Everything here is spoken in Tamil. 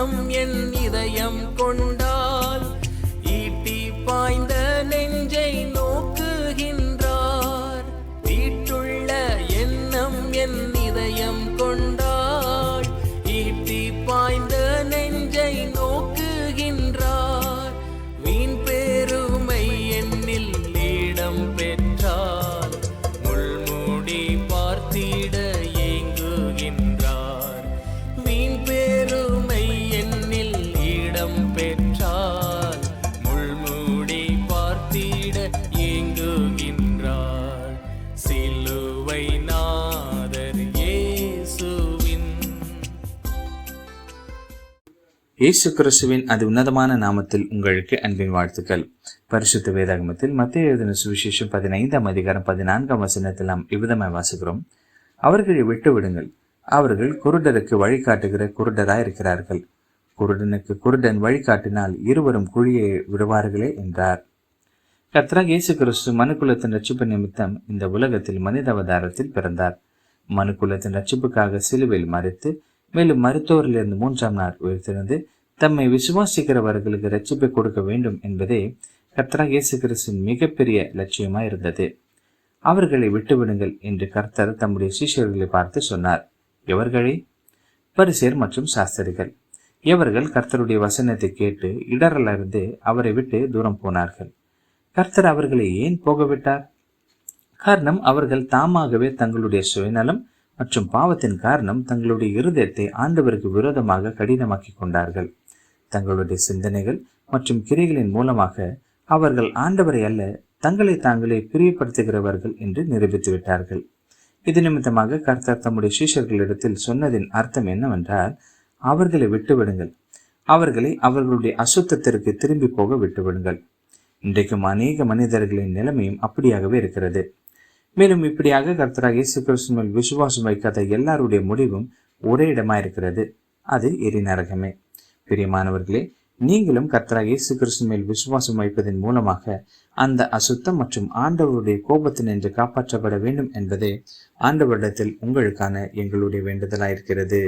எண்ணம் என் இதயம் கொண்டால் ஈட்டி பாய்ந்த நெஞ்சை நோக்குகின்றார். தீட்டுள்ள எண்ணம் என் இதயம் கொண்டால் இயேசு கிறிஸ்துவின் அது உன்னதமான நாமத்தில் உங்களுக்கு அன்பின் வாழ்த்துக்கள். பரிசுத்த வேதாகமத்தில் மத்திய எழுதின சுவிசேஷம் பதினைந்தாம் அதிகாரம் பதினான்காம் வசனத்தில் நாம் இவ்விதமாய் வாசுகிறோம் அவர்களை விட்டு விடுங்கள். அவர்கள் குருடருக்கு வழிகாட்டுகிற குருடராக இருக்கிறார்கள் குருடனுக்கு குருடன் வழிகாட்டினால் இருவரும் குழியை விடுவார்களே என்றார். கத்ரா இயேசு கிறிஸ்து மனுக்குலத்தின் ரட்சிப்பு நிமித்தம் இந்த உலகத்தில் மனித அவதாரத்தில் பிறந்தார். மனுக்குலத்தின் ரட்சிப்புக்காக சிலுவையில் மறைத்து மேலும் மருத்துவரிலிருந்து மூன்றாம் நாள் உயிர்த்தெழுந்து தம்மை விசுவாசிக்கிறவர்களுக்கு ரட்சிப்பை கொடுக்க வேண்டும் என்பதே கர்த்தராக இயேசு கிறிஸ்துவின் மிகப்பெரிய லட்சியமாய் இருந்தது அவர்களை விட்டுவிடுங்கள் என்று கர்த்தர் தம்முடைய சீஷர்களை பார்த்து சொன்னார். எவர்களே? பரிசேர் மற்றும் சாஸ்திரிகள். எவர்கள் கர்த்தருடைய வசனத்தை கேட்டு இடரலிருந்து அவரை விட்டு தூரம் போனார்கள்? கர்த்தர் அவர்களை ஏன் போகவிட்டார்? காரணம் அவர்கள் தாமாகவே தங்களுடைய சுயநலம் மற்றும் பாவத்தின் காரணம் தங்களுடைய இருதயத்தை ஆண்டவருக்கு விரோதமாக கடினமாக்கி கொண்டார்கள். தங்களுடைய சிந்தனைகள் மற்றும் கிரைகளின் மூலமாக அவர்கள் ஆண்டவரை அல்ல தங்களை தாங்களே பிரியப்படுத்துகிறவர்கள் என்று நிரூபித்து விட்டார்கள். இது நிமித்தமாக கர்த்தர் தம்முடைய சீஷர்களிடத்தில் சொன்னதின் அர்த்தம் என்னவென்றால் அவர்களை விட்டுவிடுங்கள். அவர்களை அவர்களுடைய அசுத்தத்திற்கு திரும்பி போக விட்டுவிடுங்கள். இன்றைக்கும் அநேக மனிதர்களின் நிலைமையும் அப்படியாகவே இருக்கிறது. மேலும் இப்படியாக கர்த்தராக இயேசு கிறிஸ்து மேல் விசுவாசம் வைக்காத எல்லாருடைய முடிவும் ஒரே இடமா இருக்கிறது. அது எரி நரகமே பிரியமானவர்களே நீங்களும் கர்த்தராக இயேசு கிறிஸ்து மேல் விசுவாசம் வைப்பதன் மூலமாக அந்த அசுத்தம் மற்றும் ஆண்டவருடைய கோபத்தினின்று காப்பாற்றப்பட வேண்டும் என்பதே ஆண்டவரிடத்தில் உங்களுக்கான எங்களுடைய வேண்டுதலாயிருக்கிறது.